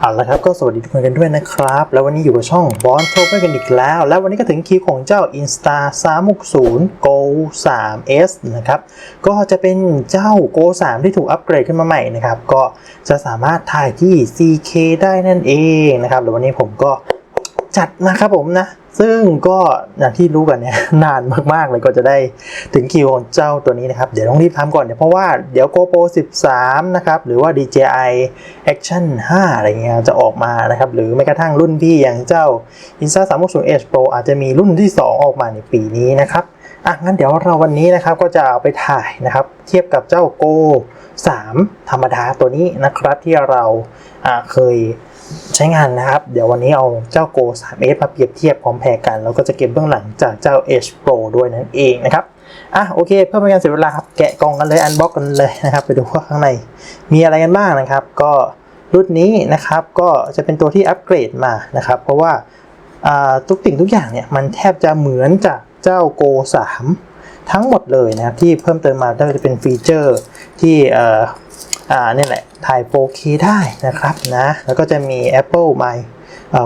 เอาละครับก็สวัสดีทุกคนกันด้วยนะครับ แล้ววันนี้อยู่กับช่องบอลโทเปกันอีกแล้ว แล้ววันนี้ก็ถึงคิวของเจ้า Insta 360 Go 3s นะครับ ก็จะเป็นเจ้า Go 3 ที่ถูกอัปเกรดขึ้นมาใหม่นะครับ ก็จะสามารถถ่ายที่ 4K ได้นั่นเองนะครับแล้ววันนี้ผมก็ จัดนะครับผมนะ ซึ่งก็อย่างที่รู้กันเนี่ยนานมากๆเลยก็จะได้ถึงคิวของเจ้าตัวนี้นะครับ เดี๋ยวต้องรีบทำก่อนเดี๋ยวเพราะว่าเดี๋ยว GoPro 13 นะครับ หรือว่า DJI Action 5 อะไรเงี้ยจะออกมานะครับ หรือแม้กระทั่งรุ่นพี่อย่างเจ้า Insta 360 Edge Pro อาจจะมีรุ่นที่ 2 ออกมาในปีนี้นะครับอะงั้นเดี๋ยวเราวันนี้นะครับก็จะเอาไปถ่ายนะครับ เทียบกับเจ้า Go 3 ธรรมดาตัวนี้นะครับที่เราอ่าเคย ใช้งานนะครับ เดี๋ยววันนี้เอาเจ้า Go 3s มาเปรียบเทียบพร้อมแพรกัน แล้วก็จะเก็บเบื้องหลังจากเจ้า Edge Pro ด้วยนั่นเองนะครับ อะโอเค เพื่อไม่การเสียเวลาครับ แกะกล่องกันเลย อันบ็อกกันเลยนะครับ ไปดูว่าข้างใน มีอะไรกันบ้างนะครับ ก็รุ่นนี้นะครับ ก็จะเป็นตัวที่อัปเกรดมานะครับ เพราะว่าทุกสิ่งทุกอย่างเนี่ย มันแทบจะเหมือนจากเจ้า Go 3ทั้งหมดเลยนะครับที่เพิ่มเติมมาก็จะเป็นฟีเจอร์ที่ อ่าเนี่ยแหละถ่าย 4K ได้นะครับนะแล้วก็จะมี Apple My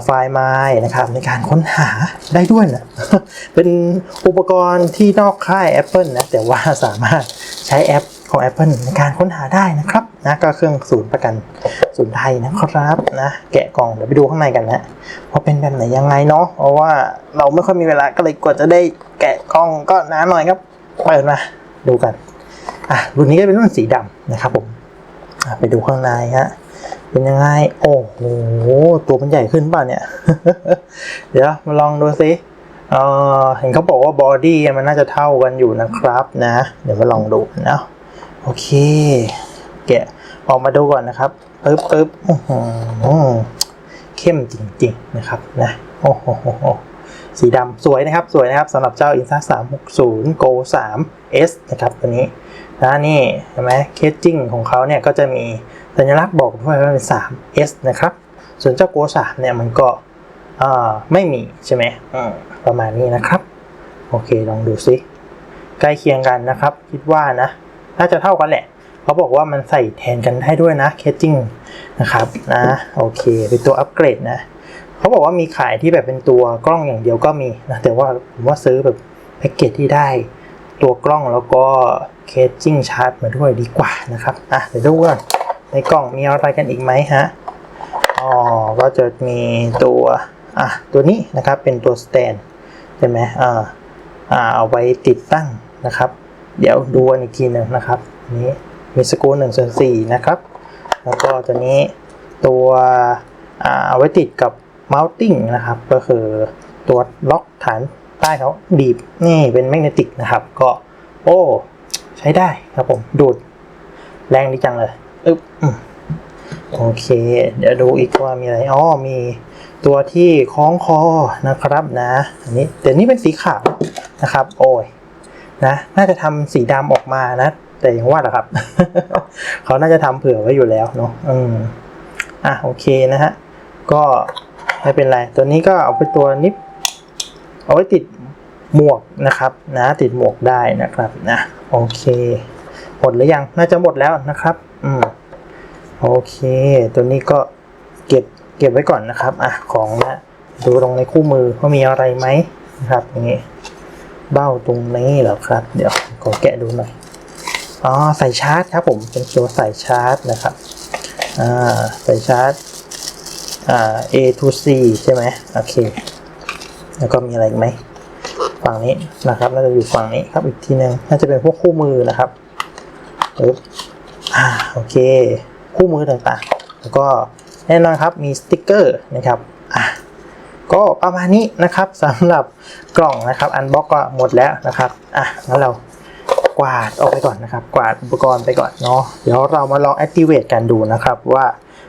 ไฟล์ My นะครับในการค้นหาได้ด้วยนะเป็นอุปกรณ์ที่นอกค่าย Apple นะแต่ว่าสามารถใช้แอปของ Apple ในการค้นหาได้นะครับนะก็เครื่องศูนย์ประกันศูนย์ไทยนะครับนะแกะกล่องเดี๋ยวไปดูข้างในกันนะว่าเป็นแบบไหนยังไงเนาะเพราะว่าเราไม่ค่อยมีเวลาก็เลยกว่าจะได้แกะกล่องก็นานหน่อยครับเปิดมาดูกันอะรุ่นนี้ก็เป็นรุ่นสีดำนะครับผม ไปดูข้างในฮะเป็นยังไง โอ้โหตัวมันใหญ่ขึ้นป่ะเนี่ย เดี๋ยวมาลองดูสิเออเห็นเขาบอกว่าบอดี้มันน่าจะเท่ากันอยู่นะครับนะ เดี๋ยวมาลองดูนะโอเค แกะออกมาดูก่อนนะครับปึ๊บปึ๊บอื้อหือเข้มจริงๆนะครับนะโอ้โหสีดำสวยนะครับ สวยนะครับสำหรับเจ้า i n s a 360 Go 3s นะครับตัวนี้ นะนี่เห็นไหมเคสจิ้งของเขาเนี่ยก็จะมีสัญลักษณ์บอกด้วยว่าเป็น 3s นะครับ ส่วนเจ้า Go 3เนี่ยมันก็อ่าไม่มีใช่ไหมอืมประมาณนี้นะครับ โอเคลองดูซิใกล้เคียงกันนะครับ คิดว่านะ น่าจะเท่ากันแหละ เขาบอกว่ามันใส่แทนกันได้ด้วยนะเคสจิ้งนะครับนะโอเค เป็นตัวอัปเกรดนะเขาบอกว่ามีขายที่แบบเป็นตัวกล้องอย่างเดียวก็มีนะแต่ว่าผมว่าซื้อแบบแพ็กเกจที่ได้ ตัวกล้องแล้วก็เคสจิ้งชาร์จมาด้วยดีกว่านะครับอะเดี๋ยวดูว่าในกล่องมีอะไรกันอีกไหมฮะอ๋อก็จะมีตัวอะตัวนี้นะครับเป็นตัวสแตนใช่ไหมอ่าอ่าเอาไว้ติดตั้งนะครับ เดี๋ยวดูอีกทีหนึ่งนะครับนี้มีสกูหนึ่งส่วนสี่นะครับ แล้วก็ตัวนี้ตัวอ่าเอาไว้ติดกับ mounting นะครับ ก็คือตัวล็อกฐาน ใต้เขาบีบนี่เป็นแมกเนติกนะครับ ก็ โอ้ ใช้ได้ครับผม ดูด แรงดีจังเลยอึ๊บโอเค เดี๋ยวดูอีกว่ามีอะไรอ๋อมีตัวที่คล้องคอนะครับนะอันนี้แต่นี่เป็นสีขาวนะครับ โอ้ยนะน่าจะทำสีดำออกมานะ แต่ยังว่าแหละครับ เขาน่าจะทำเผื่อไว้อยู่แล้วเนาะอืมอะโอเคนะฮะก็ไม่เป็นไร ตัวนี้ก็เอาไปตัวนิป เอาไว้ติดหมวกนะครับนะติดหมวกได้นะครับนะโอเคหมดหรือยังน่าจะหมดแล้วนะครับอืมโอเค ตัวนี้ก็เก็บเก็บไว้ก่อนนะครับอะของนะดูตรงในคู่มือว่ามีอะไรไหมนะครับอย่างนี้เบ้าตรงนี้เหรอครับ เดี๋ยวขอแกะดูหน่อยอ๋อใส่ชาร์จครับผมเป็นตัวใส่ชาร์จนะครับอ่าใส่ชาร์จอ่า A to C ใช่ไหมโอเค แล้วก็มีอะไรอีกไหมฝั่งนี้นะครับน่าจะอยู่ฝั่งนี้ครับอีกทีหนึ่งน่าจะเป็นพวกคู่มือนะครับปึ๊บอ่าโอเค คู่มือต่างๆ แล้วก็แน่นอนครับมีสติกเกอร์นะครับอะก็ประมาณนี้นะครับสำหรับกล่องนะครับอันบ็อกก็หมดแล้วนะครับอะงั้นเรากวาดออกไปก่อนนะครับ กวาดอุปกรณ์ไปก่อนเนาะเดี๋ยวเรามาลอง activate กันดูนะครับว่า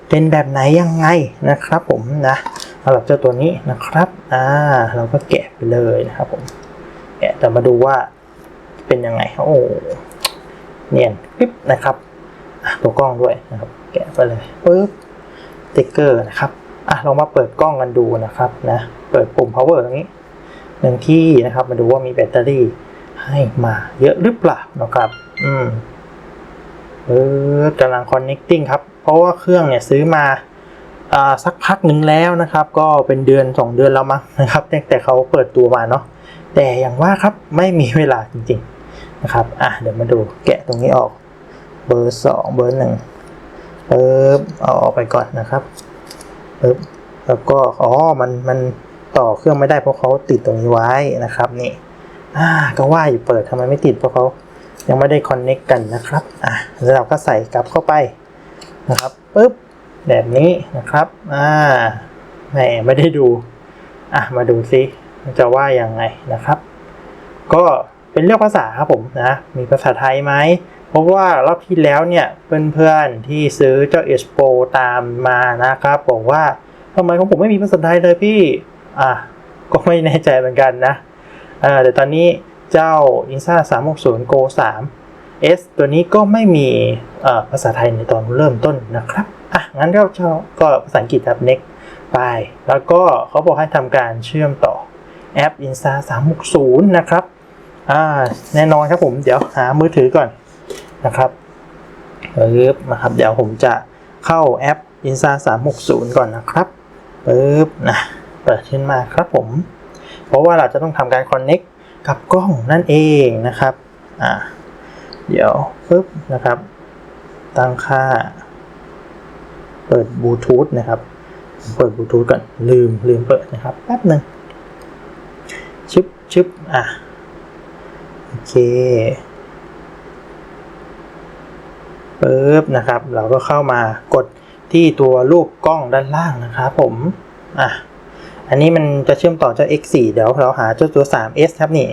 เป็นแบบไหนยังไงนะครับผมนะ สำหรับเจ้าตัวนี้นะครับ อ่า เราก็แกะไปเลยนะครับผม แกะแต่มาดูว่าเป็นยังไง โอ้เนียนปิ๊บนะครับตัวกล้องด้วยนะครับ แกะไปเลยปึ๊บติ๊กเกอร์นะครับ อะเรามาเปิดกล้องกันดูนะครับนะ เปิดปุ่ม power ตรงนี้หนึ่งที่นะครับมาดูว่ามีแบตเตอรี่ให้มาเยอะหรือเปล่านะครับ อืมเออกำลัง connecting ครับ เพราะว่าเครื่องเนี่ยซื้อมา สักพักหนึ่งแล้วนะครับ ก็เป็นเดือน 2 เดือนแล้วมั้งนะครับตั้งแต่เขาเปิดตัวมาเนาะแต่อย่างว่าครับไม่มีเวลาจริงๆนะครับอะเดี๋ยวมาดูแกะตรงนี้ออก เบอร์สองเบอร์หนึ่งปึ๊บเอาออกไปก่อนนะครับปึ๊บแล้วก็อ๋อมันมันต่อเครื่องไม่ได้เพราะเขาติดตรงนี้ไว้นะครับนี่อ่าก็ว่าอยู่เปิดทำไมไม่ติดเพราะเขายังไม่ได้คอนเน็กกันนะครับอะแล้วเราก็ใส่กลับเข้าไปนะครับปึ๊บ แบบนี้นะครับ อ่าแหมไม่ได้ดู อะ มาดูซิจะว่ายังไงนะครับ ก็เป็นเรื่องภาษาครับผมนะ มีภาษาไทยไหม เพราะว่ารอบที่แล้วเนี่ยเพื่อนๆที่ซื้อเจ้าเอสโปตามมานะครับ บอกว่าทำไมของผมไม่มีภาษาไทยเลยพี่ อะ ก็ไม่แน่ใจเหมือนกันนะเออแต่ตอนนี้เจ้า i n s a 360 Go 3 S ตัวนี้ก็ไม่มีภาษาไทยในตอนเริ่มต้นนะครับ งั้นก็เจ้าก็ภาษาอังกฤษครับ next ไป แล้วก็เขาบอกให้ทำการเชื่อมต่อแอป Insta 360 นะครับอ่าแน่นอนครับผม เดี๋ยวหามือถือก่อนนะครับปึ๊บนะครับ เดี๋ยวผมจะเข้าแอป Insta 360 ก่อนนะครับปึ๊บนะเปิดขึ้นมาครับผม เพราะว่าเราจะต้องทำการ connect กับกล้องนั่นเองนะครับอ่าเดี๋ยวปึ๊บนะครับ ตั้งค่า เปิดบลูทูธนะครับ เปิดบลูทูธก่อนลืมลืมเปิดนะครับแป๊บหนึ่งชึบชึบอะโอเคปึ๊บนะครับ เราก็เข้ามากดที่ตัวรูปกล้องด้านล่างนะครับผมอะอันนี้มันจะเชื่อมต่อเจ้า X4 เดี๋ยวเราหาเจ้าตัว 3S ครับนี่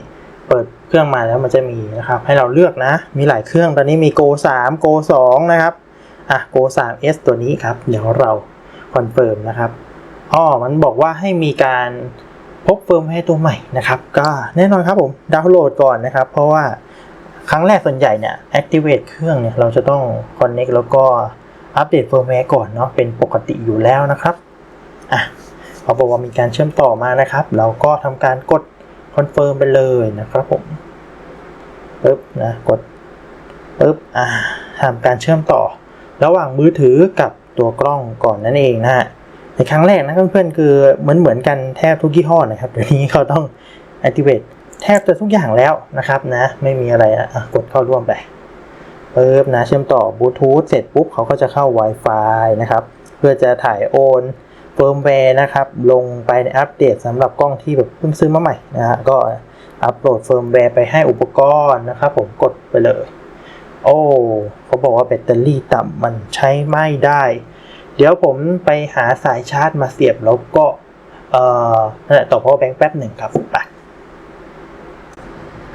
เปิดเครื่องมาแล้วมันจะมีนะครับ ให้เราเลือกนะ มีหลายเครื่องตอนนี้มี Go 3 Go 2นะครับ อะ Go 3S ตัวนี้ครับ เดี๋ยวเราคอนเฟิร์มนะครับอ๋อมันบอกว่าให้มีการพบเฟิร์มแวร์ตัวใหม่นะครับ ก็แน่นอนครับผมดาวน์โหลดก่อนนะครับ เพราะว่าครั้งแรกส่วนใหญ่เนี่ย activate เครื่องเนี่ย เราจะต้อง connect แล้วก็อัปเดตเฟิร์มแวร์ก่อนเนาะเป็นปกติอยู่แล้วนะครับอะเขาบอกว่ามีการเชื่อมต่อมานะครับ เราก็ทำการกดคอนเฟิร์มไปเลยนะครับผมปึ๊บนะกดปึ๊บอ่าทำการเชื่อมต่อ ระหว่างมือถือกับตัวกล้องก่อนนั่นเองนะฮะในครั้งแรกนะเพื่อนๆคือเหมือนเหมือนกันแทบทุกยี่ห้อนะครับเดี๋ยวนี้เขาต้อง activate แทบจะทุกอย่างแล้วนะครับนะ ไม่มีอะไรอะกดเข้าร่วมไปปึ๊บนะเชื่อมต่อบลูทูธเสร็จปุ๊บเขาก็จะเข้า Wi-Fi นะครับ เพื่อจะถ่ายโอนเฟิร์มแวร์นะครับ ลงไปในอัปเดตสำหรับกล้องที่แบบเพิ่งซื้อมาใหม่นะฮะก็อัปโหลดเฟิร์มแวร์ไปให้อุปกรณ์นะครับผมกดไปเลย โอ้เขาบอกว่าแบตเตอรี่ต่ำมันใช้ไม่ได้ เดี๋ยวผมไปหาสายชาร์จมาเสียบแล้วก็เอ่อนั่นแหละต่อ power bank แป๊บหนึ่งครับไป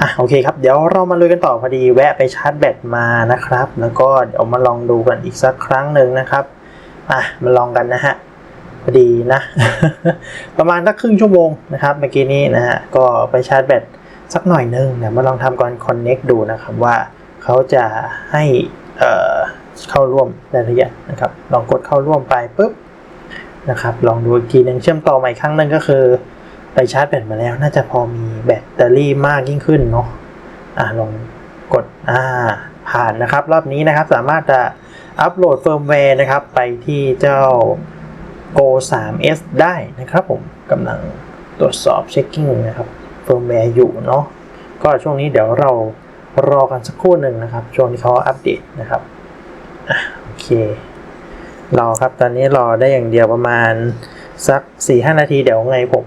อะโอเคครับเดี๋ยวเรามาลุยกันต่อพอดีแวะไปชาร์จแบตมานะครับ แล้วก็เดี๋ยวมาลองดูกันอีกสักครั้งหนึ่งนะครับอะมาลองกันนะฮะพอดีนะ ประมาณสักครึ่งชั่วโมงนะครับเมื่อกี้นี้นะฮะก็ไปชาร์จแบตสักหน่อยหนึงเดี๋ยวมาลองทำก่อน connect ดูนะครับว่า เขาจะให้เข้าร่วมรายละเอียดนะครับ ลองกดเข้าร่วมไปปุ๊บนะครับ ลองดูอีกทีหนึงเชื่อมต่อใหม่ครั้งนึงก็คือ ไปชาร์จแบตมาแล้ว น่าจะพอมีแบตเตอรี่มากยิ่งขึ้นเนาะอ่าลองกดอ่าผ่านนะครับ รอบนี้นะครับสามารถจะอัปโหลดเฟิร์มแวร์นะครับ ไปที่เจ้า Go 3S ได้นะครับผมกำลังตรวจสอบเช็คกิ้งนะครับเฟิร์มแวร์อยู่เนาะก็ช่วงนี้เดี๋ยวเรา รอกันสักครู่หนึ่งนะครับ ช่วงที่เขาอัปเดตนะครับอโอเค รอครับตอนนี้รอได้อย่างเดียวประมาณสัก4-5นาทีเดี๋ยวไงผม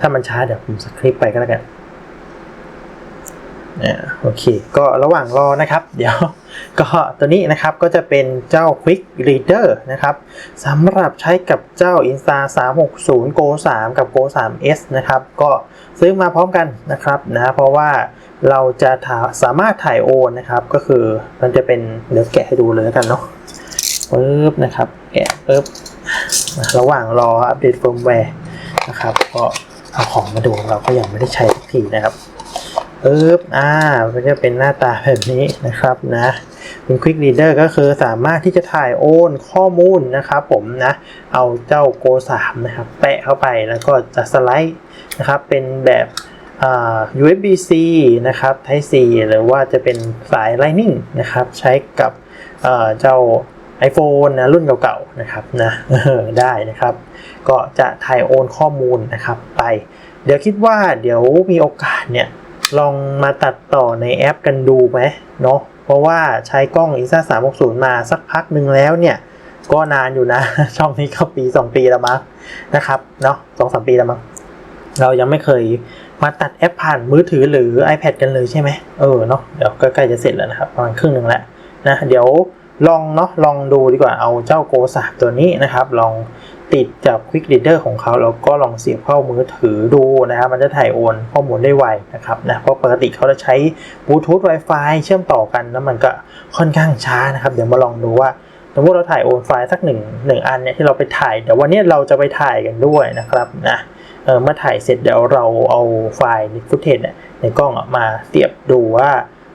ถ้ามันช้าเดี๋ยวผมสคริปไปก็แล้วกันอ่าโอเค ก็ระหว่างรอนะครับ เดี๋ยวก็ตัวนี้นะครับก็จะเป็นเจ้า Quick Reader นะครับสำหรับใช้กับเจ้า Insta 360 Go 3 กับ Go 3S นะครับ ก็ซื้อมาพร้อมกันนะครับนะเพราะว่า เราจะาสามารถถ่ายโอนนะครับ ก็คือมันจะเป็นเดี๋ยวแกะให้ดูเลยแล้วกันเนาะปึ๊บนะครับ แกะปึ๊บระหว่างรออัปเดตเฟิร์มแวร์นะครับ ก็เอาของมาดูเราก็ยังไม่ได้ใช้สักทีนะครับปึ๊บอ่ามันจะเป็นหน้าตาแบบนี้นะครับนะเป็น Quick Reader ก็คือสามารถที่จะถ่ายโอนข้อมูลนะครับผมนะ เอาเจ้า Go 3 นะครับ แปะเข้าไปแล้วก็จะสไลด์นะครับ เป็นแบบ USB-C นะครับ Type C หรือว่าจะเป็นสาย Lightning นะครับ ใช้กับเจ้า iPhone นะรุ่นเก่าๆนะครับนะได้นะครับ ก็จะถ่ายโอนข้อมูลนะครับไป เดี๋ยวคิดว่าเดี๋ยวมีโอกาสเนี่ย ลองมาตัดต่อในแอปกันดูไหมเนาะเพราะว่าใช้กล้อง Insta 360 มาสักพักหนึ่งแล้วเนี่ย ก็นานอยู่นะ ช่องนี้ก็ปี 2 ปีแล้วมั้งนะครับเนาะสองสามปีแล้วมั้งเรายังไม่เคย มาตัดแอปผ่านมือถือหรือ iPad กันเลยใช่ไหมเออเนาะเดี๋ยวก็ใกล้จะเสร็จแล้วนะครับประมาณครึ่งหนึ่งแล้วนะเดี๋ยวลองเนาะลองดูดีกว่าเอาเจ้าโกสาตัวนี้นะครับ ลองติดกับ Quick Reader ของเขาแล้วก็ลองเสียบเข้ามือถือดูนะครับ มันจะถ่ายโอนข้อมูลได้ไวนะครับนะเพราะปกติเขาจะใช้บลูทูธ Wi-Fi เชื่อมต่อกันแล้วมันก็ค่อนข้างช้านะครับ เดี๋ยวมาลองดูว่าสมมติเราถ่ายโอนไฟล์สักหนึ่งหนึ่งอันเนี่ยที่เราไปถ่ายเดี๋ยววันนี้เราจะไปถ่ายกันด้วยนะครับนะ เมื่อถ่ายเสร็จเดี๋ยวเราเอาไฟล์ฟุตเทจในกล้องมาเทียบดูว่า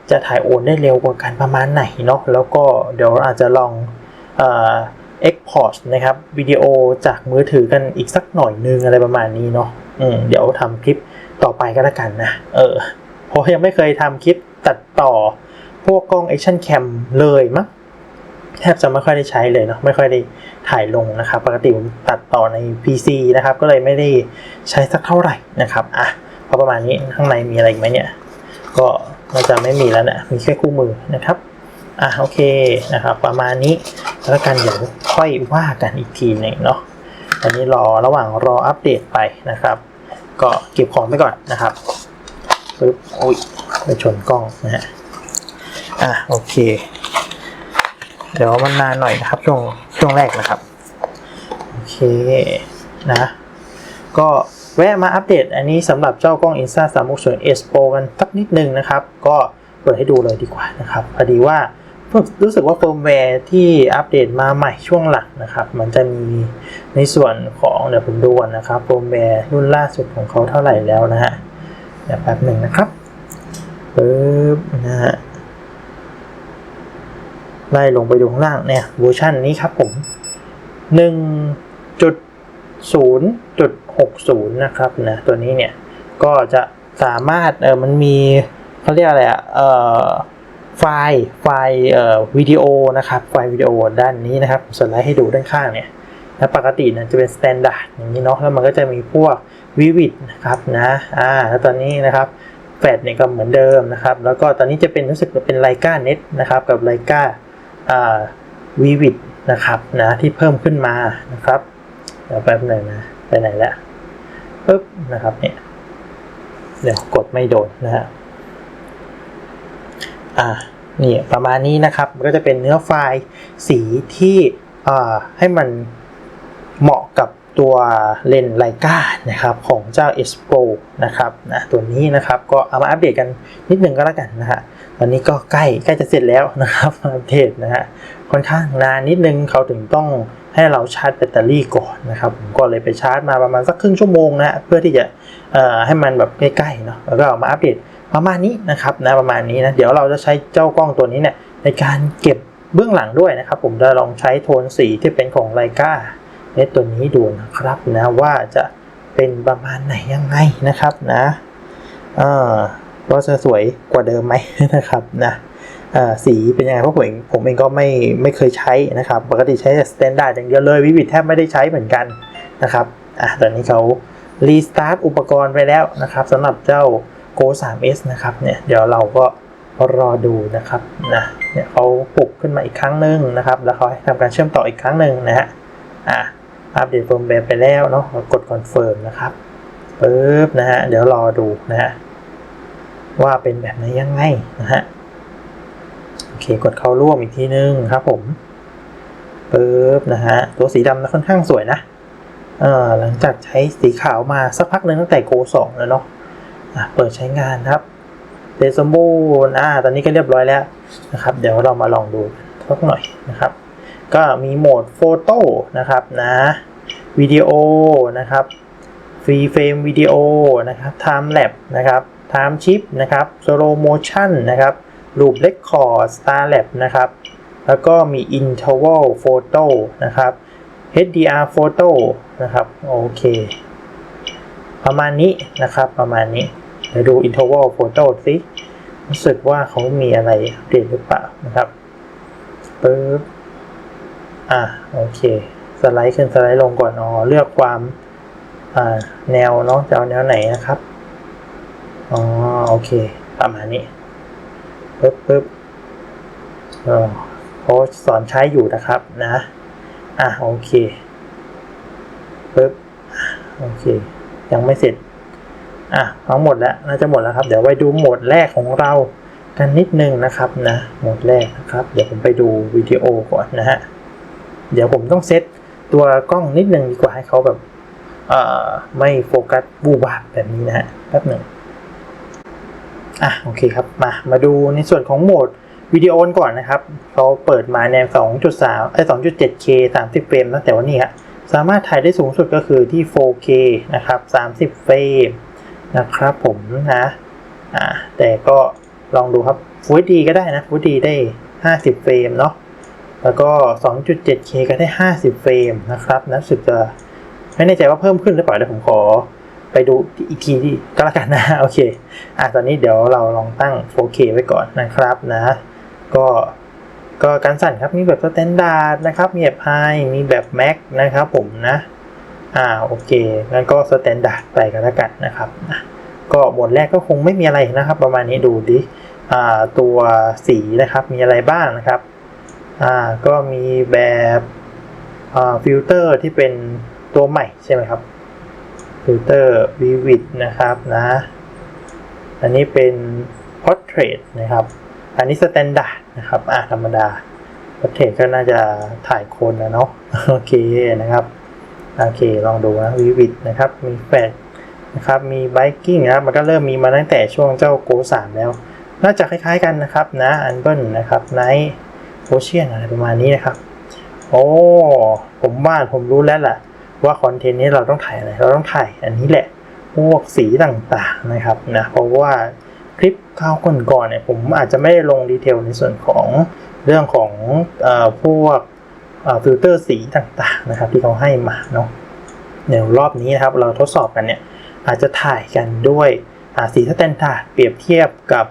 จะถ่ายโอนได้เร็วกว่ากันประมาณไหนเนาะแล้วก็เดี๋ยวอาจจะลองเอ่อ export นะครับวิดีโอจากมือถือกันอีกสักหน่อยนึงอะไรประมาณนี้เนาะเดี๋ยวทำคลิปต่อไปก็แล้วกันนะเออเพราะยังไม่เคยทำคลิปตัดต่อพวกกล้อง action cam เลยมั้ง แทบจะไม่ค่อยได้ใช้เลยเนาะไม่ค่อยได้ถ่ายลงนะครับ ปกติผมตัดต่อใน PC นะครับ ก็เลยไม่ได้ใช้สักเท่าไหร่นะครับอะพอประมาณนี้ข้างในมีอะไรอีกไหมเนี่ย ก็น่าจะไม่มีแล้วนะมีแค่คู่มือนะครับอะโอเคนะครับประมาณนี้แล้วกันเดี๋ยวค่อยว่ากันอีกทีหนึ่งเนาะตอนนี้รอระหว่างรออัปเดตไปนะครับ ก็เก็บของไปก่อนนะครับปึ๊บโอ้ยไปชนกล้องนะฮะอะโอเค เดี๋ยวมันนานหน่อยนะครับ ช่วงช่วงแรกนะครับ โอเคนะ ก็แวะมาอัปเดตอันนี้สำหรับเจ้ากล้อง Insta 360 S Pro กันสักนิดนึงนะครับ ก็เปิดให้ดูเลยดีกว่านะครับพอดีว่ารู้สึกว่าเฟิร์มแวร์ที่อัปเดตมาใหม่ช่วงหลังนะครับ มันจะมีในส่วนของเดี๋ยวผมดูนนะครับเฟิร์มแวร์รุ่นล่าสุดของเขาเท่าไหร่แล้วนะฮะเดี๋ยวแป๊บหนึ่งนะครับปึ๊บนะฮะ ไล่ลงไปดูข้างล่างเนี่ยเวอร์ชันนี้ครับผม 1.0.60 นะครับนะตัวนี้เนี่ย ก็จะสามารถเออมันมีเขาเรียกอะไรอะเอ่อไฟล์ไฟล์เอ่อวิดีโอนะครับไฟล์วิดีโอด้านนี้นะครับสไลด์ให้ดูด้านข้างเนี่ยนะปกตินะจะเป็นสแตนดาร์ดอย่างนี้เนาะแล้วมันก็จะมีพวกวิวิดนะครับนะอ่าแล้วตอนนี้นะครับแฟดเนี่ยก็เหมือนเดิมนะครับ แล้วก็ตอนนี้จะเป็นรู้สึกเป็นไลกาเน็ตนะครับกับไลกา วีวิดนะครับนะที่เพิ่มขึ้นมานะครับเดี๋ยวแป๊บหนึ่งนะไปไหนแล้วปึ๊บนะครับเนี่ยเดี๋ยวกดไม่โดนนะฮะอ่านี่ประมาณนี้นะครับมันก็จะเป็นเนื้อไฟล์สีที่ให้มันเหมาะกับตัวเลนส์ไลกานะครับของเจ้า S Pro นะครับนะตัวนี้นะครับก็เอามาอัปเดตกันนิดนึงก็แล้วกันนะฮะ ตอนนี้ก็ใกล้ใกล้จะเสร็จแล้วนะครับอัปเดตนะฮะค่อนข้างนานนิดนึงเขาถึงต้องให้เราชาร์จแบตเตอรี่ก่อนนะครับผมก็เลยไปชาร์จมาประมาณสักครึ่งชั่วโมงนะเพื่อที่จะให้มันแบบใกล้ๆเนาะแล้วก็เอามาอัปเดตประมาณนี้นะครับนะประมาณนี้นะเดี๋ยวเราจะใช้เจ้ากล้องตัวนี้เนี่ยในการเก็บเบื้องหลังด้วยนะครับ ผมจะลองใช้โทนสีที่เป็นของไลกาเนตัวนี้ดูนะครับนะว่าจะเป็นประมาณไหนยังไงนะครับนะเออ ว่าจะสวยกว่าเดิมไหมนะครับนะสีเป็นยังไงเพราะผมเองผมเองก็ไม่ไม่เคยใช้นะครับ ปกติใช้แต่สแตนดาร์ดอย่างเดียวเลยวิวิดแทบไม่ได้ใช้เหมือนกันนะครับอะตอนนี้เขารีสตาร์ทอุปกรณ์ไปแล้วนะครับสำหรับเจ้า Go 3s นะครับเนี่ยเดี๋ยวเราก็รอดูนะครับนะเนี่ยเขาปลุกขึ้นมาอีกครั้งหนึ่งนะครับ แล้วเขาให้ทำการเชื่อมต่ออีกครั้งหนึ่งนะฮะอะอัปเดตเฟิร์มแวร์ไปแล้วเนาะกดคอนเฟิร์มนะครับปึ๊บนะฮะเดี๋ยวรอดูนะฮะ ว่าเป็นแบบไหนยังไงนะฮะโอเคกดเข้าร่วมอีกทีนึงครับผมปึ๊บนะฮะตัวสีดำนะค่อนข้างสวยนะเออหลังจากใช้สีขาวมาสักพักหนึ่งตั้งแต่โกสองแล้วเนาะอะเปิดใช้งานครับเดซมบูนอ่าตอนนี้ก็เรียบร้อยแล้วนะครับ เดี๋ยวเรามาลองดูสักหน่อยนะครับ ก็มีโหมดโฟโต้นะครับนะวิดีโอนะครับฟรีเฟรมวิดีโอนะครับไทม์แลปนะครับ Time Chip นะครับ Slow Motion นะครับ Loop Record Star Lab นะครับ แล้วก็มี Interval Photo นะครับ HDR Photo นะครับ โอเค ประมาณนี้นะครับ ประมาณนี้ เดี๋ยวดู Interval Photo สิรู้สึกว่าเขามีอะไรอัปเดตหรือเปล่านะครับปึ๊บอะ โอเค สไลด์ขึ้นสไลด์ลงก่อนอ๋อเลือกความอ่าแนวเนาะจะเอาแนวไหนนะครับ อ๋อโอเค ประมาณนี้ปึ๊บปึ๊บเออเขาสอนใช้อยู่นะครับนะ อะโอเคปึ๊บโอเค ยังไม่เสร็จ อะทั้งหมดแล้วน่าจะหมดแล้วครับ เดี๋ยวไปดูโหมดแรกของเรากันนิดนึงนะครับนะโหมดแรกนะครับ เดี๋ยวผมไปดูวิดีโอก่อนนะฮะเดี๋ยวผมต้องเซตตัวกล้องนิดนึงดีกว่าให้เขาแบบ เอ่อ ไม่โฟกัสบูบาบแบบนี้นะฮะแป๊บหนึ่ง อะโอเคครับมามาดูในส่วนของโหมดวิดีโอก่อนนะครับเขาเปิดมาใน2.3ไอ้ 2.7K 30 เฟรมตั้งแต่วันนี้ครับสามารถถ่ายได้สูงสุดก็คือที่ 4K นะครับ 30 เฟรมนะครับผมนะอ่าแต่ก็ลองดูครับ Full HD ก็ได้นะ Full HD ได้ 50 เฟรมเนาะแล้วก็ 2.7K ก็ได้ 50 เฟรมนะครับนะสึกจะไม่แน่ใจว่าเพิ่มขึ้นหรือเปล่าเดี๋ยวผมขอ ไปดูอีกทีที่ก็แล้วกันนะโอเคอะตอนนี้เดี๋ยวเราลองตั้ง 4K ไว้ก่อนนะครับนะ ก็ก็การสั่นครับมีแบบสแตนดาร์ดนะครับ มีแบบไฮมีแบบแม็กนะครับผมนะอ่าโอเคงั้นก็สแตนดาร์ดไปกันแล้วกันนะครับนะก็หมวดแรกก็คงไม่มีอะไรนะครับ ประมาณนี้ดูดิอ่าตัวสีนะครับมีอะไรบ้างนะครับอ่าก็มีแบบอ่าฟิลเตอร์ที่เป็นตัวใหม่ใช่ไหมครับ ฟิลเตอร์ Vivid นะครับนะ อันนี้เป็น Portrait นะครับ อันนี้ Standard นะครับอ่าธรรมดา Portrait ก็น่าจะถ่ายคนนะเนาะโอเคนะครับโอเค ลองดูนะ Vivid นะครับ มีแฟลนะครับ มี Biking นะครับ มันก็เริ่มมีมาตั้งแต่ช่วงเจ้า Go 3แล้ว น่าจะคล้ายๆกันนะครับนะ อันเบิลนะครับ Night Ocean อะไรประมาณนี้นะครับ โอ้ ผมว่าผมรู้แล้วล่ะ ว่าคอนเทนต์นี้เราต้องถ่ายอะไร เราต้องถ่ายอันนี้แหละ พวกสีต่างๆนะครับนะเพราะว่าคลิปข้าวก่อนๆเนี่ยผมอาจจะไม่ได้ลงดีเทลในส่วนของเรื่องของอพวกฟิลเตอร์สีต่างๆนะครับที่เขาให้มาเนาะเดี๋ยวรอบนี้นะครับเราทดสอบกันเนี่ยอาจจะถ่ายกันด้วยสีสแตนดาร์ดเปรียบเทียบกับ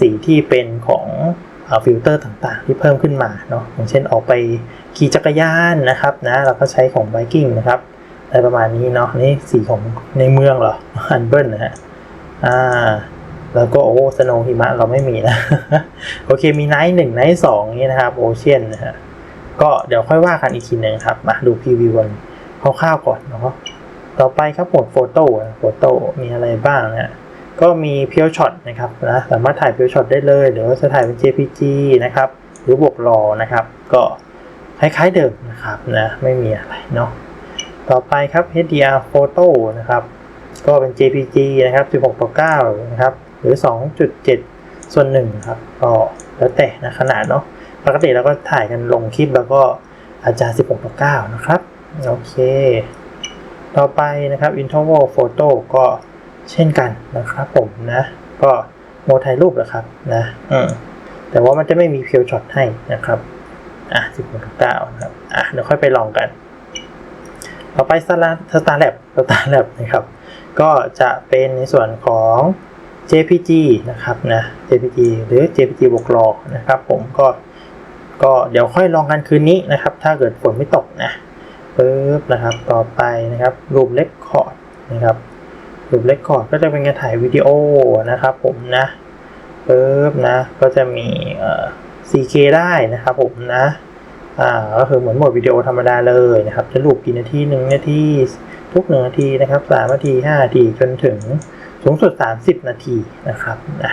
สีที่เป็นของ ฟิลเตอร์ต่างๆ ที่เพิ่มขึ้นมาเนาะอย่างเช่นออกไปขี่จักรยานนะครับนะเราก็ใช้ของไบกิ้งนะครับอะไรประมาณนี้เนาะนี่สีของในเมืองเหรออันเบิลนะฮะอ่าแล้วก็โอ้สโนว์หิมะเราไม่มีนะโอเคมีไนท์หนึ่งไนท์สองนี้นะครับโอเชียนนะฮะก็เดี๋ยวค่อยว่ากันอีกทีหนึ่งครับมาดูพรีวิวกันคร่าวๆก่อนเนาะต่อไปครับโหมดโฟโต้โฟโต้มีอะไรบ้างนะ ก็มีเพียวช็อตนะครับนะสามารถถ่ายเพียวช็อตได้เลย หรือว่าจะถ่ายเป็น JPG นะครับ หรือบวกรอนะครับ ก็คล้ายๆเดิมนะครับนะไม่มีอะไรเนาะต่อไปครับ HDR Photo นะครับ ก็เป็น JPG นะครับ 16ต่อ9นะครับ หรือ 2.7 ส่วน1ครับก็แล้วแต่นะขนาดเนาะปกติเราก็ถ่ายกันลงคลิปแล้วก็อาจจะ16ต่อ9นะครับ โอเค ต่อไปนะครับ Interval Photo ก็ เช่นกันนะครับผมนะ ก็โหมดถ่ายรูปแหละครับนะอืมแต่ว่ามันจะไม่มีเพียวช็อตให้นะครับ อะ16ต่อ9นะครับ อะเดี๋ยวค่อยไปลองกัน ต่อไปสตาร์สตาร์แลบสตาร์แลบนะครับ ก็จะเป็นในส่วนของ JPG นะครับนะ JPG หรือ JPG บวกลอนะครับ ผมก็ก็เดี๋ยวค่อยลองกันคืนนี้นะครับ ถ้าเกิดฝนไม่ตกนะปึ๊บนะครับ ต่อไปนะครับ รูปเล็กคอร์ดนะครับ รูปเล็กคอร์ดก็จะเป็นการถ่ายวิดีโอนะครับผมนะปึ๊บนะก็จะมีเอ่อ 4K ได้นะครับผมนะอ่าก็คือเหมือนโหมดวิดีโอธรรมดาเลยนะครับจะรูปกี่นาทีหนึ่งนาทีทุกหนึ่งนาทีนะครับสามนาทีห้านาทีจนถึงสูงสุด 30 นาทีนะครับนะ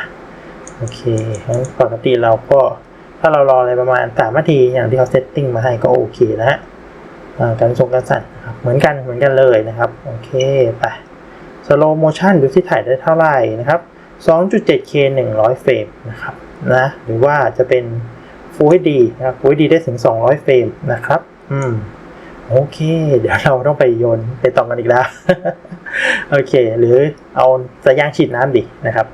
โอเคงั้นปกติเราก็ถ้าเรารออะไรประมาณ3นาทีอย่างที่เขาเซตติ้งมาให้ก็โอเคนะฮะการทรงการสั่นเหมือนกันเหมือนกันเลยนะครับ โอเคไป slow motion ดูที่ถ่ายได้เท่าไหร่นะครับ 2.7K 100 เฟรมนะครับนะหรือว่าจะเป็น Full HD นะครับ Full HD ได้ถึง 200 เฟรมนะครับ อืมโอเค เดี๋ยวเราต้องไปโยนไปต่อกันอีกแล้ว โอเค หรือเอาสายยางฉีดน้ำดินะครับ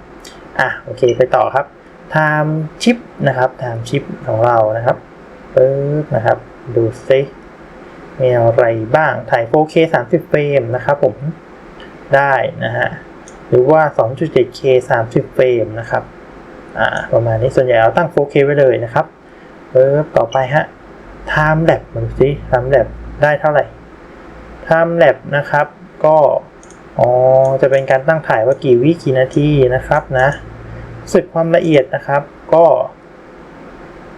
อะโอเคไปต่อครับ time chip นะครับ time chip ของเรานะครับปึ๊บนะครับ ดูซิมีอะไรบ้างถ่าย 4K 30 เฟรมนะครับผม ได้นะฮะ หรือว่า 2.7K 30 เฟรมนะครับ อ่า ประมาณนี้ส่วนใหญ่เราตั้ง 4K ไว้เลยนะครับเออต่อไปฮะ time lap มาดูสิ time lap ได้เท่าไหร่ time lap นะครับ ก็ อ๋อ จะเป็นการตั้งถ่ายว่ากี่วิกี่นาทีนะครับนะสึกความละเอียดนะครับ ก็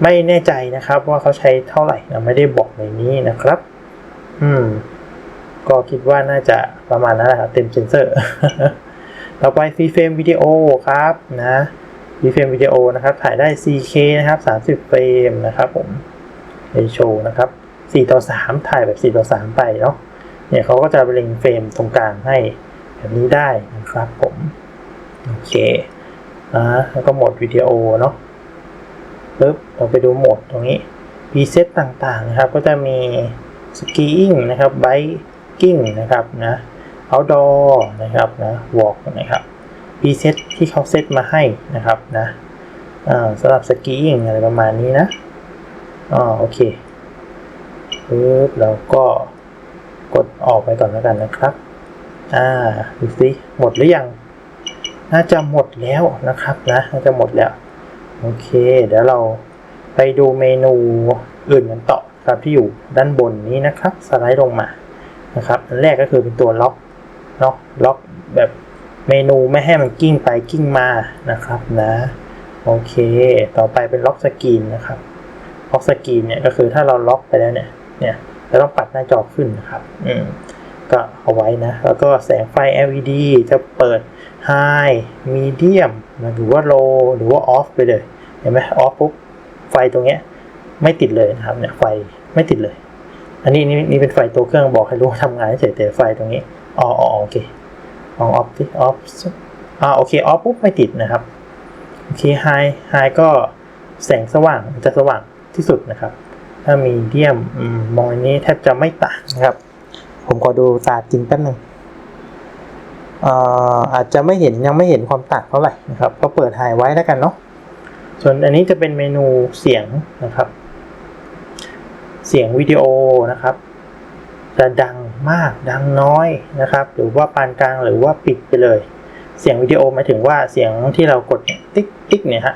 ไม่แน่ใจนะครับว่าเขาใช้เท่าไหร่ไม่ได้บอกในนี้นะครับ อืม ก็คิดว่าน่าจะประมาณนั้นแหละครับเต็มเซนเซอร์ ต่อไปฟรีเฟรมวิดีโอครับนะฟรีเฟรมวิดีโอนะครับ ถ่ายได้ 4K นะครับ 30 เฟรมนะครับผมในโชว์นะครับ 4 ต่อ 3 ถ่ายแบบ 4 ต่อ 3 ไปเนาะเนี่ยเขาก็จะเล็งเฟรมตรงกลางให้แบบนี้ได้นะครับผมโอเคนะแล้วก็โหมดวิดีโอเนาะปึ๊บเราไปดูโหมดตรงนี้ preset ต่างๆนะครับ ก็จะมี skiing นะครับ biking นะครับนะ outdoor นะครับนะ walk นะครับ preset ที่เขาเซตมาให้นะครับนะสำหรับ skiing อะไรประมาณนี้นะอ๋อโอเคปึ๊บแล้วก็กดออกไปก่อนแล้วกันนะครับ อ่าดูสิหมดหรือยัง น่าจะหมดแล้วนะครับนะน่าจะหมดแล้ว โอเค เดี๋ยวเราไปดูเมนูอื่นกันต่อครับที่อยู่ด้านบนนี้นะครับ สไลด์ลงมา นะครับอันแรกก็คือเป็นตัวล็อกเนาะล็อกแบบเมนูไม่ให้มันกิ้งไปกิ้งมานะครับนะโอเค ต่อไปเป็นล็อกสกรีนนะครับล็อกสกรีนเนี่ยก็คือถ้าเราล็อกไปแล้วเนี่ยเนี่ยเราต้องปัดหน้าจอขึ้นนะครับอืมก็เอาไว้นะ แล้วก็แสงไฟ LED จะเปิด High Medium นะหรือว่า Low หรือว่า Off ไปเลย เห็นไหม Off ปุ๊บ ไฟตรงเนี้ยไม่ติดเลยนะครับเนี่ยไฟไม่ติดเลย อันนี้นี่นี่เป็นไฟตัวเครื่องบอกให้รู้ว่าทำงานเฉยแต่ไฟตรงนี้อ๋ออ๋อโอเคลองออฟที่ออฟอ่าโอเคออฟปุ๊บไม่ติดนะครับโอเคไฮไฮก็แสงสว่างมันจะสว่างที่สุดนะครับ ถ้ามีเดียมมองอันนี้แทบจะไม่ต่างนะครับ ผมขอดูตาจริงแป๊บหนึงอ่าอาจจะไม่เห็นยังไม่เห็นความต่างเท่าไหร่นะครับ ก็เปิดไฮไว้แล้วกันเนาะส่วนอันนี้จะเป็นเมนูเสียงนะครับ เสียงวิดีโอนะครับ จะดังมากดังน้อยนะครับ หรือว่าปานกลางหรือว่าปิดไปเลย เสียงวิดีโอหมายถึงว่าเสียงที่เรากดติ๊กติ๊กเนี่ยฮะ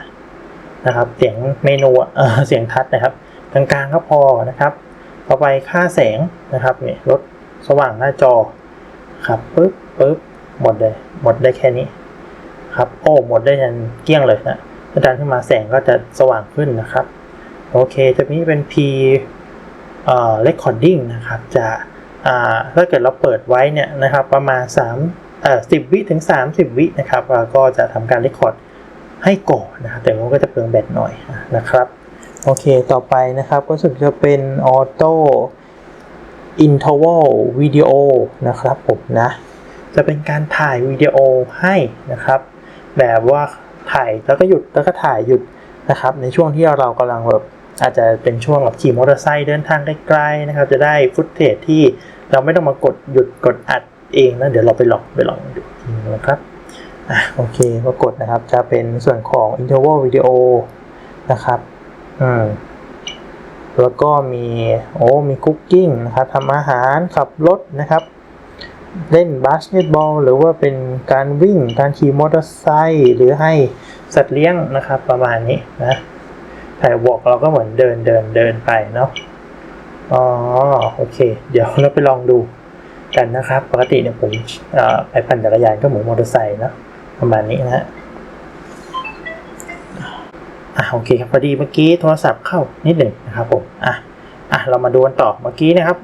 นะครับ เสียงเมนูเออเสียงทัชนะครับกลางๆก็พอนะครับต่อไปค่าแสงนะครับเนี่ยลดสว่างหน้าจอครับปึ๊บปึ๊บหมดเลยหมดได้แค่นี้ครับโอ้หมดได้ทันเกลี้ยงเลยนะถ้าดันขึ้นมาแสงก็จะสว่างขึ้นนะครับ โอเคจะนี้เป็น P เอ่อ recording นะครับจะอ่าถ้าเกิดเราเปิดไว้เนี่ยนะครับประมาณ3เอ่อ10 วิถึง 30 วินะครับแล้วก็จะทำการ record ให้ก่อนนะครับแต่มันก็จะเปลืองแบตหน่อยนะครับโอเคต่อไปนะครับก็สึกจะเป็น auto interval video นะครับผมนะจะเป็นการถ่ายวิดีโอให้นะครับ แบบว่าถ่ายแล้วก็หยุดแล้วก็ถ่ายหยุดนะครับ ในช่วงที่เรากำลังแบบ อาจจะเป็นช่วงแบบขี่มอเตอร์ไซค์เดินทางไกลๆนะครับ จะได้ฟุตเทจที่เราไม่ต้องมากดหยุดกดอัดเองนะเดี๋ยวเราไปลองไปลองดูทีนึงนะครับอะโอเคก็กดนะครับจะเป็นส่วนของ interval video นะครับอืมแล้วก็มีโอ้มีคุกกิ้งนะครับทำอาหารขับรถนะครับ เล่นบาสเกตบอล หรือว่าเป็นการวิ่งการขี่มอเตอร์ไซค์หรือให้สัตว์เลี้ยงนะครับประมาณนี้นะ ถ่ายวอลกเราก็เหมือนเดินเดินเดินไปเนาะอ๋อโอเค เดี๋ยวเราไปลองดูกันนะครับ ปกติเนี่ยผมไปปั่นจักรยานก็เหมือนมอเตอร์ไซค์เนาะประมาณนี้นะฮะอะโอเคครับพอดีเมื่อกี้โทรศัพท์เข้านิดหนึ่งนะครับผมอะอะเรามาดูกันต่อเมื่อกี้นะครับ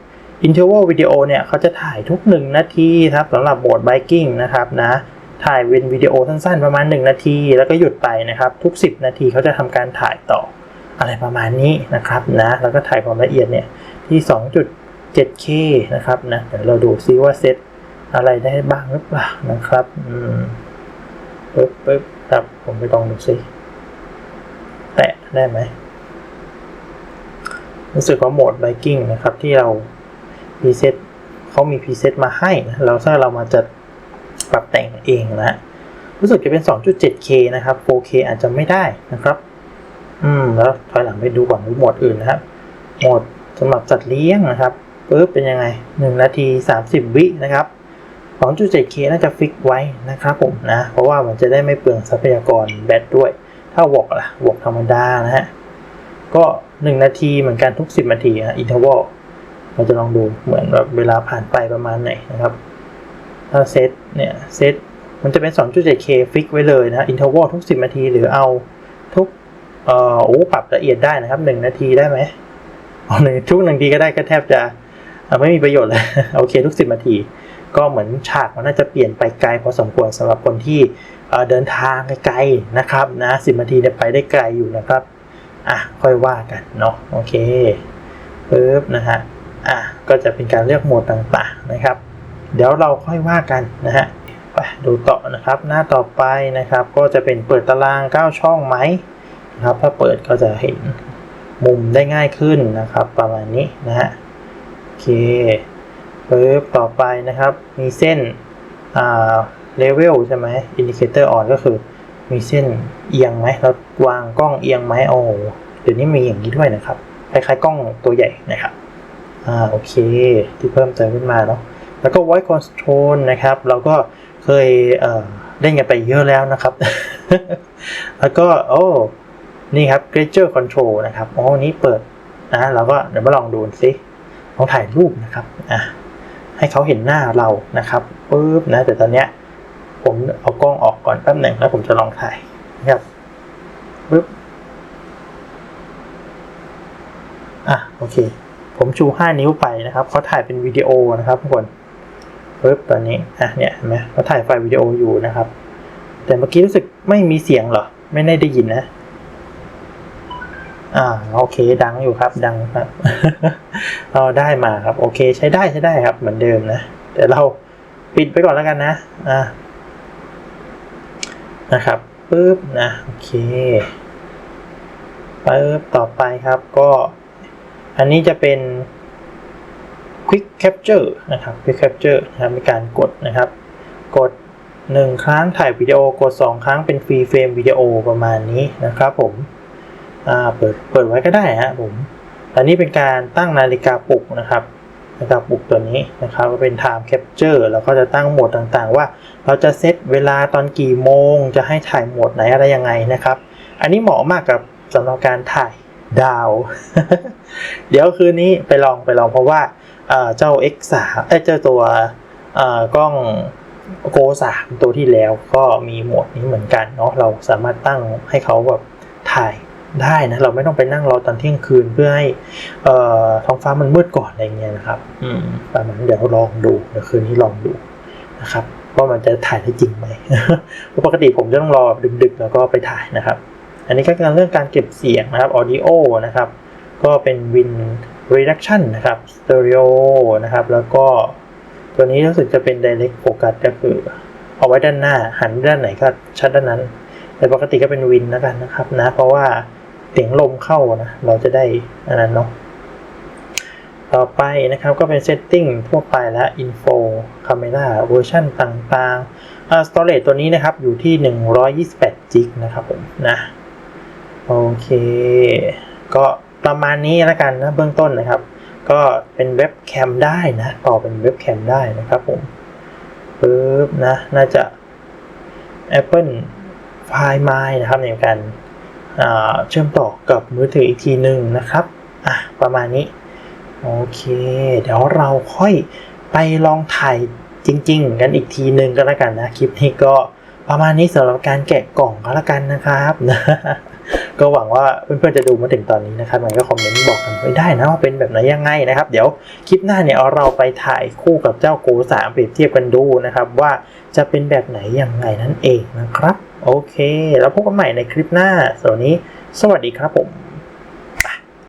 interval video เนี่ยเขาจะถ่ายทุก 1 นาทีครับสำหรับโหมด biking นะครับนะถ่ายเป็นวิดีโอสั้นๆประมาณ 1 นาที แล้วก็หยุดไปนะครับ ทุก 10 นาทีเขาจะทำการถ่ายต่อ อะไรประมาณนี้นะครับนะแล้วก็ถ่ายความละเอียดเนี่ยที่ 2.7K นะครับนะเดี๋ยวเราดูซิว่าเซตอะไรได้บ้างหรือเปล่านะครับอืมปึ๊บปึ๊บครับผมไปลองดูซิแตะได้ไหมรู้สึกว่าโหมด biking นะครับที่เราพรีเซตเขามีพรีเซตมาให้นะแล้วถ้าเรามาจะปรับแต่งเองนะ รู้สึกจะเป็น 2.7K นะครับ 4K อาจจะไม่ได้นะครับ อืมแล้วถอยหลังไปดูก่อนดูหมดอื่นนะครับหมดสำหรับจัดเลี้ยงนะครับปึ๊บเป็นยังไง 1 นาที 30 วินะครับ 2.7K น่าจะฟิกไว้นะครับผมนะ เพราะว่ามันจะได้ไม่เปลืองทรัพยากรแบตด้วย ถ้าวอกล่ะวอกธรรมดานะฮะ ก็ 1 นาทีเหมือนกันทุก 10 นาทีฮะอินเทอร์วลเราจะลองดูเหมือนแบบเวลาผ่านไปประมาณไหนนะครับ ถ้าเซตเนี่ยเซตมันจะเป็น 2.7K ฟิกไว้เลยนะอินเทอร์วลทุก 10 นาทีหรือเอา เออโอ้ปรับละเอียดได้นะครับ1นาทีได้ไหมอาหนึ่งทุกหนึ่งทีก็ได้ก็แทบจะไม่มีประโยชน์เลยโอเคทุก10นาที ก็เหมือนฉากมันน่าจะเปลี่ยนไปไกลพอสมควรสำหรับคนที่เดินทางไกลๆนะครับนะ10นาทีเนี่ยไปได้ไกลอยู่นะครับอะค่อยว่ากันเนาะโอเคปึ๊บนะฮะอะก็จะเป็นการเลือกโหมดต่างๆนะครับ เดี๋ยวเราค่อยว่ากันนะฮะไปดูต่อนะครับ หน้าต่อไปนะครับ ก็จะเป็นเปิดตาราง 9 ช่องไหม นะครับ ถ้าเปิดก็จะเห็นมุมได้ง่ายขึ้นนะครับ ประมาณนี้นะฮะโอเคปึ๊บต่อไปนะครับ มีเส้นอ่าเลเวลใช่ไหมอินดิเคเตอร์ออนก็คือ มีเส้นเอียงไหมเราวางกล้องเอียงไหมโอ้เดี๋ยวนี้มีอย่างนี้ด้วยนะครับคล้ายๆกล้องตัวใหญ่นะครับอ่าโอเค ที่เพิ่มเติมขึ้นมาเนาะแล้วก็ voice control นะครับ เราก็เคยเอ่อเล่นกันไปเยอะแล้วนะครับ แล้วก็โอ้ นี่ครับ gesture control นะครับอ๋อนี้เปิดนะเราก็เดี๋ยวมาลองดูสิลองถ่ายรูปนะครับอะให้เขาเห็นหน้าเรานะครับปึ๊บนะแต่ตอนเนี้ยผมเอากล้องออกก่อนแป๊บหนึ่งแล้วผมจะลองถ่ายนะครับปึ๊บอะโอเค ผมชู 5 นิ้วไปนะครับเขาถ่ายเป็นวิดีโอนะครับทุกคนปึ๊บตอนนี้อะเนี่ยเห็นไหมเขาถ่ายไฟล์วิดีโออยู่นะครับ แต่เมื่อกี้รู้สึกไม่มีเสียงเหรอ ไม่ได้ได้ยินนะ อ่าโอเคดังอยู่ครับดังครับเราได้มาครับ โอเคใช้ได้ใช้ได้ครับ เหมือนเดิมนะแต่เราปิดไปก่อนแล้วกันนะอ่านะครับปึ๊บนะโอเคปึ๊บต่อไปครับก็ อันนี้จะเป็น Quick Capture นะครับ Quick Capture นะครับมีการกดนะครับ กด 1 ครั้งถ่ายวิดีโอ กด 2 ครั้งเป็นฟรีเฟรมวิดีโอประมาณนี้นะครับผม เปิดเปิดไว้ก็ได้ฮะผมอันนี้เป็นการตั้งนาฬิกาปลุกนะครับนาฬิกาปลุกตัวนี้นะครับเป็น Time Capture แล้วก็จะตั้งโหมดต่างๆ ว่าเราจะเซตเวลาตอนกี่โมง จะให้ถ่ายโหมดไหนอะไรยังไงนะครับ อันนี้เหมาะมากกับสำหรับการถ่ายดาว เดี๋ยวคืนนี้ไปลองไปลองเพราะว่าเจ้า X3 เอ้เจ้าตัวกล้อง Go 3ตัวที่แล้วก็มีโหมดนี้เหมือนกันเนาะเราสามารถตั้งให้เขาแบบถ่าย ได้นะเราไม่ต้องไปนั่งรอตอนเที่ยงคืนเพื่อให้เอ่อท้องฟ้ามันมืดก่อนอะไรเงี้ยนะครับอืมประมาณนั้นเดี๋ยวลองดูเดี๋ยวคืนนี้ลองดูนะครับว่ามันจะถ่ายได้จริงไหมเพราะปกติผมจะต้องรอดึกๆ แล้วก็ไปถ่ายนะครับ อันนี้ก็การเรื่องการเก็บเสียงนะครับ audio นะครับ ก็เป็น win reduction นะครับ stereo นะครับ แล้วก็ตัวนี้รู้สึกจะเป็น direct focus ก็คือ เอาไว้ด้านหน้าหันด้านไหนก็ชัดด้านนั้น แต่ปกติก็เป็น win แล้วกันนะครับนะ เพราะว่า เสียงลมเข้านะ เราจะได้อันนั้นเนาะต่อไปนะครับก็เป็น setting ทั่วไปแล้ว info camera เวอร์ชันต่างๆอ่า storage ตัวนี้นะครับอยู่ที่ 128 g b นะครับผมนะโอเค ก็ประมาณนี้แล้วกันนะเบื้องต้นนะครับ ก็เป็นเว็บแคมได้นะต่อเป็นเว็บแคมได้นะครับผมปึ๊บนะน่าจะ Apple Find My นะครับในการ เชื่อมต่อกับมือถืออีกทีหนึ่งนะครับอะประมาณนี้ โอเค เดี๋ยวเราค่อยไปลองถ่ายจริง ๆ กันอีกทีหนึ่งก็แล้วกันนะ คลิปนี้ก็ประมาณนี้สำหรับการแกะกล่องก็แล้วกันนะครับ ก็หวังว่าเพื่อนๆจะดูมาถึงตอนนี้นะครับมันก็คอมเมนต์บอกกันไม่ได้นะว่าเป็นแบบไหนยังไงนะครับ เดี๋ยวคลิปหน้าเนี่ยเอาเราไปถ่ายคู่กับเจ้าโก3เปรียบเทียบกันดูนะครับ ว่าจะเป็นแบบไหนยังไงนั่นเองนะครับ โอเค แล้วพบกันใหม่ในคลิปหน้าสวัสดีสวัสดีครับผม